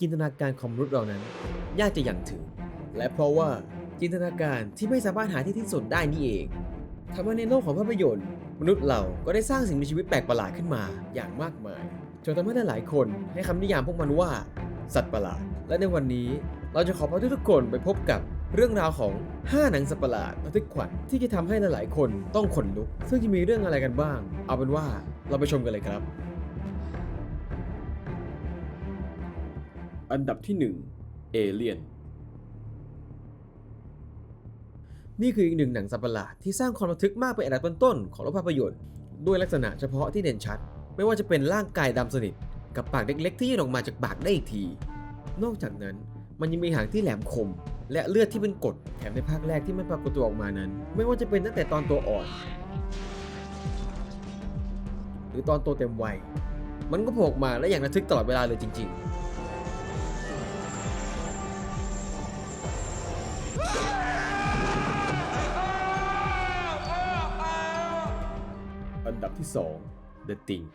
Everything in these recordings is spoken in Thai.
จินตนาการของมนุษย์เรานั้น ยากจะย่างถึง และเพราะว่าจินตนาการที่ไม่สามารถหาที่ที่สุดได้นี่เองทำให้ในโลกของภาพยนตร์ มนุษย์เราก็ได้สร้างสิ่งมีชีวิตแปลกประหลาดขึ้นมาอย่างมากมายจนทำให้หลายคนให้คำนิยามพวกมันว่า สัตว์ประหลาด และในวันนี้เราจะขอพาทุกๆคนไปพบกับเรื่องราวของ 5 หนังสัตว์ประหลาดระทึกขวัญที่จะทำให้หลายๆ คนต้องขนลุก ซึ่งจะมีเรื่องอะไรกันบ้าง เอาเป็นว่าเราไปชมกันเลยครับ อันดับที่ 1 เอเลียน นี่คืออีกหนึ่งหนังสัตว์ประหลาดที่สร้างความระทึกมากเป็นอันดับต้นๆของโลกภาพยนตร์ด้วยลักษณะเฉพาะที่เด่นชัด ไม่ว่าจะเป็นร่างกายดำสนิท กับปากเล็กๆ ที่ยื่นออกมาจากปากได้อีกที นอกจากนั้นมันยังมีหางที่แหลมคม และเลือดที่เป็นกรดแถมในภาคแรกที่มันปรากฏตัวออกมานั้น ไม่ว่าจะเป็นตั้งแต่ตอนตัวอ่อน หรือตอนโตเต็มวัยมันก็โผล่มาและอย่างระทึกตลอดเวลาเลยจริง ๆ อันดับที่ 2 The Thing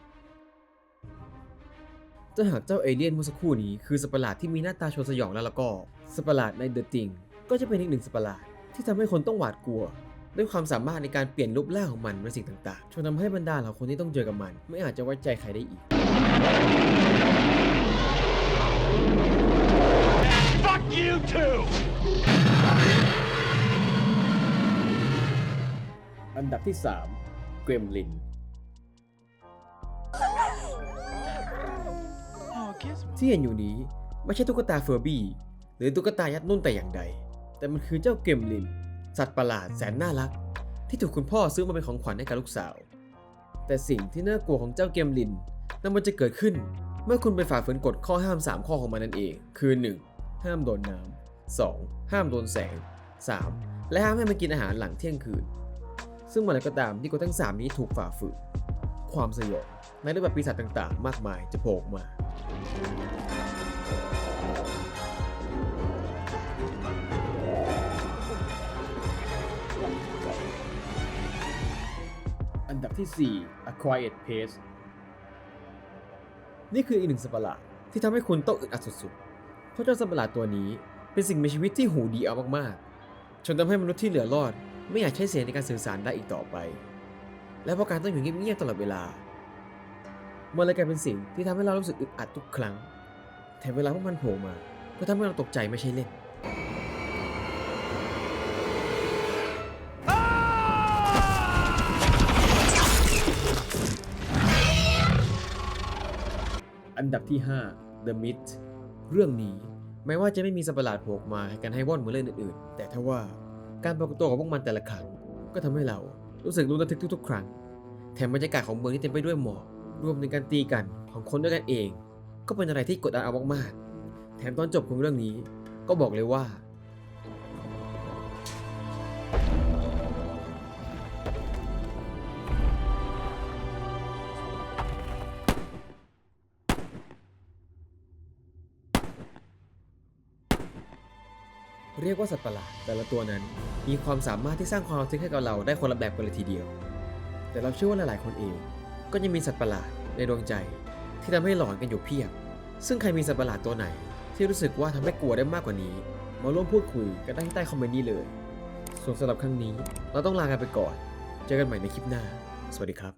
ถ้าหากเจ้าเอเลี่ยนเมื่อสักครู่นี้คือสัตว์ประหลาดที่มีหน้าตาชวนสยองแล้วแล้วก็สัตว์ประหลาดใน The Thing ก็จะเป็นอีกหนึ่งสัตว์ประหลาดที่ทำให้คนต้องหวาดกลัว ด้วยความสามารถในการเปลี่ยนรูปร่างของมันเป็นสิ่งต่างๆจนทำให้บรรดาเหล่าคนที่ต้องเจอกับมัน ไม่อาจจะไว้ใจใครได้อีก อันดับที่ 3 เกรมลิน ที่เห็นอยู่นี้ไม่ใช่ตุ๊กตาเฟอร์บี้ หรือตุ๊กตายัดนุ่นแต่อย่างใด แต่มันคือเจ้าเกมลิน สัตว์ประหลาดแสนน่ารัก ที่ถูกคุณพ่อซื้อมาเป็นของขวัญให้กับลูกสาว แต่สิ่งที่น่ากลัวของเจ้าเกมลินนั้นมันจะเกิดขึ้น เมื่อคุณไปฝ่าฝืนกฎข้อห้าม 3 ข้อของมันนั่นเอง คือ 1. ห้ามโดนน้ำ 2. ห้ามโดนแสง 3. และห้ามให้มันกินอาหารหลังเที่ยงคืน ซึ่งเมื่อไรก็ตามที่กฎทั้ง 3 นี้ถูกฝ่าฝืน ความสยองในรูปแบบปีศาจต่างๆ มากมายจะโผล่มาอันดับที่ 4 A Quiet Place นี่คืออีกหนึ่งสัตว์ประหลาดที่ทำให้คุณต้องอึดอัดสุดๆ เพราะเจ้าสัตว์ประหลาดตัวนี้เป็นสิ่งมีชีวิตที่หูดีเอามากๆ จนทำให้มนุษย์ที่เหลือรอด ไม่อยากใช้เสียงในการสื่อสารได้อีกต่อไป และเพราะการต้องอยู่เงียบๆตลอดเวลา มันเลยกลายเป็นสิ่งที่ทำให้เรารู้สึกอึดอัดทุกครั้ง แถมเวลาพวกมันโผล่มา ก็ทำให้เราตกใจไม่ใช่เล่นอันดับที่ 5 The Myth เรื่องนี้แม้ว่าจะไม่มีสัตว์ประหลาดโผล่มาให้กันให้ว่อนเหมือนเรื่องอื่นๆ แต่ถ้าว่า การปรากฏตัวของพวกมันแต่ละครั้งก็ทำให้เรารู้สึกรู้ระทึกทุกๆ ครั้ง แถมบรรยากาศของเมืองที่เต็มไปด้วยหมอกรวมถึงการตีกันของคนด้วยกันเอง ก็เป็นอะไรที่กดดันเอามากๆ แถมตอนจบของเรื่องนี้ก็บอกเลยว่า เรียกว่าสัตว์ประหลาดแต่ละตัวนั้น มีความสามารถที่สร้างความทึกให้กับเราได้คนละแบบกันเลยทีเดียว แต่เราเชื่อว่าหลาย ๆ คนเอง ก็ยังมีสัตว์ประหลาดในดวงใจ ที่ทำให้หลอนกันอยู่เพียบ ซึ่งใครมีสัตว์ประหลาดตัวไหน ที่รู้สึกว่าทำให้กลัวได้มากกว่านี้ มาร่วมพูดคุยกันได้ที่ใต้คอมเมนต์นี้เลย ส่วนสำหรับครั้งนี้เราต้องลากันไปก่อน เจอกันใหม่ในคลิปหน้า สวัสดีครับ